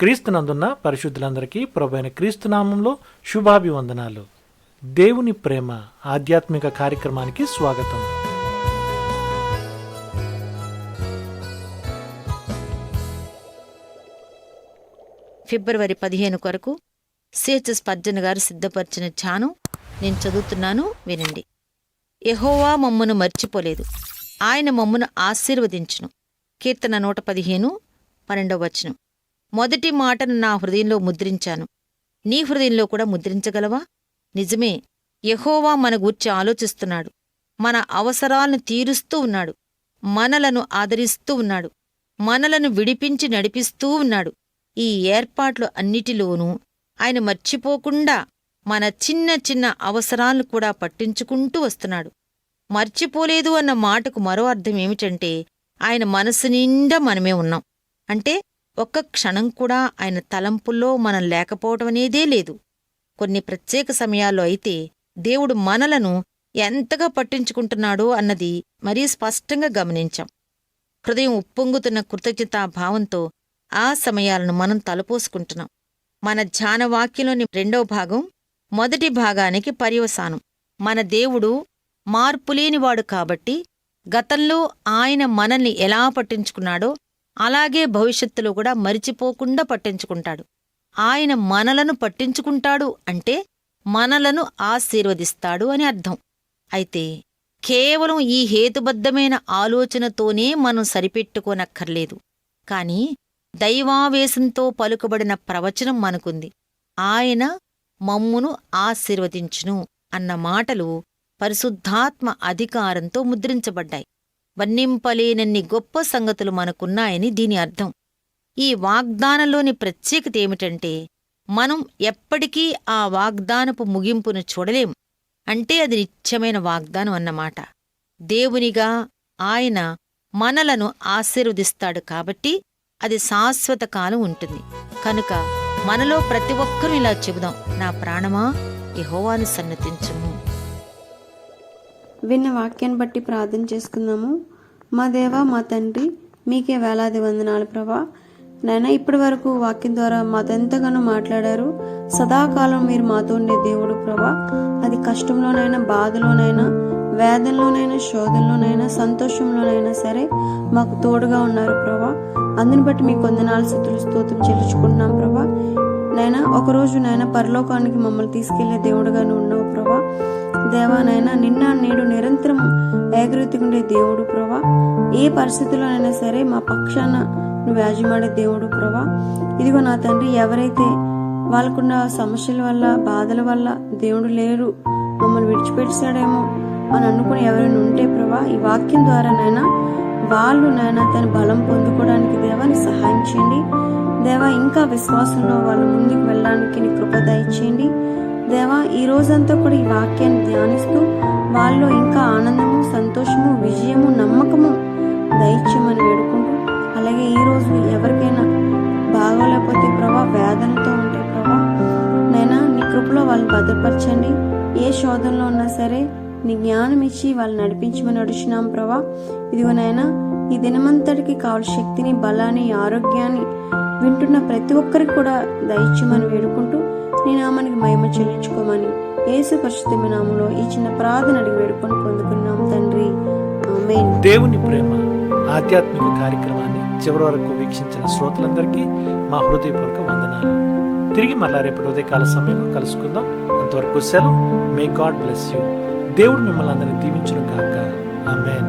క్రీస్తునందున్న పరిశుద్ధులందరికీ ప్రభైన క్రీస్తునామంలో శుభాభివందనాలు. దేవుని ప్రేమ ఆధ్యాత్మిక కార్యక్రమానికి స్వాగతం. ఫిబ్రవరి పదిహేను కొరకు సిహెచ్ఎస్ పర్జన్ గారు సిద్ధపరిచిన ఛాను నేను చదువుతున్నాను వినండి. ఎహోవా మమ్మను మర్చిపోలేదు. ఆయన మమ్మను ఆశీర్వదించును. కీర్తన నూట పదిహేను పన్నెండవ వచనం. మొదటి మాటను నా హృదయంలో ముద్రించాను. నీ హృదయంలో కూడా ముద్రించగలవా? నిజమే యహోవా మన గూర్చి ఆలోచిస్తున్నాడు. మన అవసరాలను తీరుస్తూ ఉన్నాడు. మనలను ఆదరిస్తూ ఉన్నాడు. మనలను విడిపించి నడిపిస్తూ ఉన్నాడు. ఈ ఏర్పాట్లు అన్నిటిలోనూ ఆయన మర్చిపోకుండా మన చిన్న చిన్న అవసరాలను కూడా పట్టించుకుంటూ వస్తున్నాడు. మర్చిపోలేదు అన్న మాటకు మరో అర్థం ఏమిటంటే ఆయన మనసు నిండా మనమే ఉన్నాం. అంటే ఒక్క క్షణం కూడా ఆయన తలంపుల్లో మనం లేకపోవటం అనేదే లేదు. కొన్ని ప్రత్యేక సమయాల్లో అయితే దేవుడు మనలను ఎంతగా పట్టించుకుంటున్నాడో అన్నది మరీ స్పష్టంగా గమనించాం. హృదయం ఉప్పొంగుతున్న కృతజ్ఞతా భావంతో ఆ సమయాలను మనం తలపోసుకుంటున్నాం. మన ధ్యానవాక్యంలోని రెండవ భాగం మొదటి భాగానికి పర్యవసానం. మన దేవుడు మార్పులేనివాడు కాబట్టి గతంలో ఆయన మనల్ని ఎలా పట్టించుకున్నాడో అలాగే భవిష్యత్తులో కూడా మరిచిపోకుండా పట్టించుకుంటాడు. ఆయన మనలను పట్టించుకుంటాడు అంటే మనలను ఆశీర్వదిస్తాడు అని అర్థం. అయితే కేవలం ఈ హేతుబద్ధమైన ఆలోచనతోనే మనం సరిపెట్టుకోనక్కర్లేదు. కాని దైవావేశంతో పలుకబడిన ప్రవచనం మనకుంది. ఆయన మమ్మును ఆశీర్వదించును అన్న మాటలు పరిశుద్ధాత్మ అధికారంతో ముద్రించబడ్డాయి. వర్ణింపలేనన్ని గొప్ప సంగతులు మనకున్నాయని దీని అర్థం. ఈ వాగ్దానంలోని ప్రత్యేకత ఏమిటంటే మనం ఎప్పటికీ ఆ వాగ్దానపు ముగింపును చూడలేం. అంటే అది నిత్యమైన వాగ్దానం అన్నమాట. దేవునిగా ఆయన మనలను ఆశీర్వదిస్తాడు కాబట్టి అది శాశ్వత కాలం ఉంటుంది. కనుక మనలో ప్రతి ఒక్కరూ ఇలా చెబుదాం. నా ప్రాణమా? యహోవాను సన్నతించము. విన్న వాక్యాన్ని బట్టి ప్రార్థన చేసుకుందాము. మా దేవ మా తండ్రి మీకే వేలాది వందనాలు ప్రభా. నైనా ఇప్పటి వరకు వాక్యం ద్వారా మాతో ఎంతగానో మాట్లాడారు. సదాకాలం మీరు మాతో ఉండే దేవుడు ప్రభా. అది కష్టంలోనైనా బాధలోనైనా వేదనలోనైనా శోధనలోనైనా సంతోషంలోనైనా సరే మాకు తోడుగా ఉన్నారు ప్రభా. అందుని బట్టి మీ కొందనాలు స్థుతులు స్తోత్రం చెల్లించుకుంటున్నాం ప్రభా. నైనా ఒకరోజు నైనా పరలోకానికి మమ్మల్ని తీసుకెళ్ళే దేవుడుగానే ఉన్నాం దేవానైనా దేవా నిన్న నేడు నిరంతరం ఏకరీతిగుండే దేవుడు ప్రభా. ఏ పరిస్థితుల్లోనైనా సరే మా పక్షాన నువ్వు యాజమాడే దేవుడు ప్రభా. ఇదిగో నా తండ్రి ఎవరైతే వాళ్ళకున్న సమస్యల వల్ల బాధల వల్ల దేవుడు లేరు మమ్మల్ని విడిచిపెట్టాడేమో అని అనుకుని ఎవరైనా ఉంటే ప్రభా ఈ వాక్యం ద్వారానైనా వాళ్ళు నాయన తన బలం పొందుకోవడానికి దేవాన్ని సహాయం చేయండి. దేవా ఇంకా విశ్వాసంలో వాళ్ళు ముందుకు వెళ్ళడానికి నీ కృప దయచేయండి. దేవా ఈ రోజంతా కూడా ఈ వాక్యాన్ని ధ్యానిస్తూ వాళ్ళు ఇంకా ఆనందము సంతోషము విజయము నమ్మకము దయచేయమని వేడుకుంటూ అలాగే ఈ రోజు ఎవరికైనా బాగోలేకపోతే ప్రభా వేదనతో ఉంటే ప్రభా నైనా నీ కృపలో వాళ్ళని భద్రపరచండి. ఏ శోధనలో ఉన్నా సరే నీ జ్ఞానం ఇచ్చి వాళ్ళని నడిపించమని అడుచున్నాం ప్రభా. ఇదిగో నాయనా ఈ దినమంతటికి కావాల్సిన శక్తిని బలాన్ని ఆరోగ్యాన్ని వింటున్న ప్రతి ఒక్కరికి కూడా దయచేయమని వేడుకుంటూ నీ నామానికి మహిమ చెల్లించుకోమని యేసు పరిశుద్ధమైన నామంలో ఈ చిన్న ప్రార్థన అడిగి వేడుకొని పొందుకున్నాం తండ్రి. దేవుని ప్రేమ ఆధ్యాత్మిక కార్యక్రమాన్ని చివరి వరకు వీక్షించిన శ్రోతలందరికీ మా హృదయపూర్వక వందనాలు. తిరిగి మళ్ళా రేపు ఉదయకాల సమయంలో కలుసుకుందాం. అంతవరకు సెలవు. మే గాడ్ బ్లెస్ యూ దేవుడు మిమ్మల్ని అందరినీ దీవించును కాక ఆమెన్